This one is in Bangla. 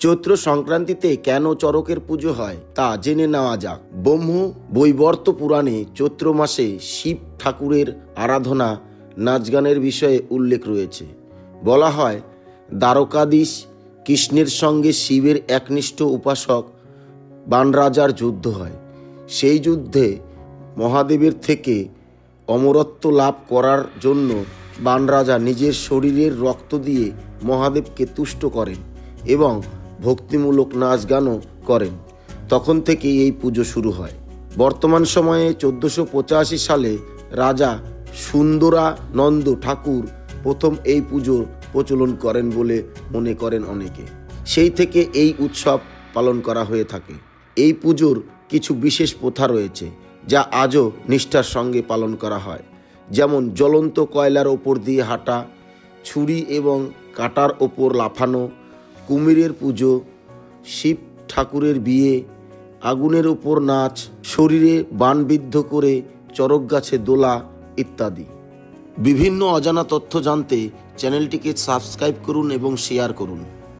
চৈত্র সংক্রান্তিতে কেন চরকের পুজো হয় তা জেনে নেওয়া যাক। ব্রহ্ম বৈবর্ত পুরাণে চৈত্র মাসে শিব ঠাকুরের আরাধনা নাচগানের বিষয়ে উল্লেখ রয়েছে। বলা হয়, দ্বারকাধীশ কৃষ্ণের সঙ্গে শিবের একনিষ্ঠ উপাসক বানরাজার যুদ্ধ হয়। সেই যুদ্ধে মহাদেবের থেকে অমরত্ব লাভ করার জন্য বানরাজা নিজের শরীরের রক্ত দিয়ে মহাদেবকে তুষ্ট করেন এবং ভক্তিমূলক নাচ গানও করেন। তখন থেকেই এই পুজো শুরু হয়। বর্তমান সময়ে চোদ্দোশো পঁচাশি সালে রাজা সুন্দরানন্দ ঠাকুর প্রথম এই পুজোর প্রচলন করেন বলে মনে করেন অনেকে। সেই থেকে এই উৎসব পালন করা হয়ে থাকে। এই পুজোর কিছু বিশেষ প্রথা রয়েছে, যা আজও নিষ্ঠার সঙ্গে পালন করা হয়। যেমন জ্বলন্ত কয়লার ওপর দিয়ে হাঁটা, ছুরি এবং কাটার ওপর লাফানো কুমিরের পুজো, শিব ঠাকুরের বিয়ে, আগুনের ওপর নাচ, শরীরে বানবিদ্ধ করে চরক গাছে দোলা ইত্যাদি। বিভিন্ন অজানা তথ্য জানতে চ্যানেলটিকে সাবস্ক্রাইব করুন এবং শেয়ার করুন।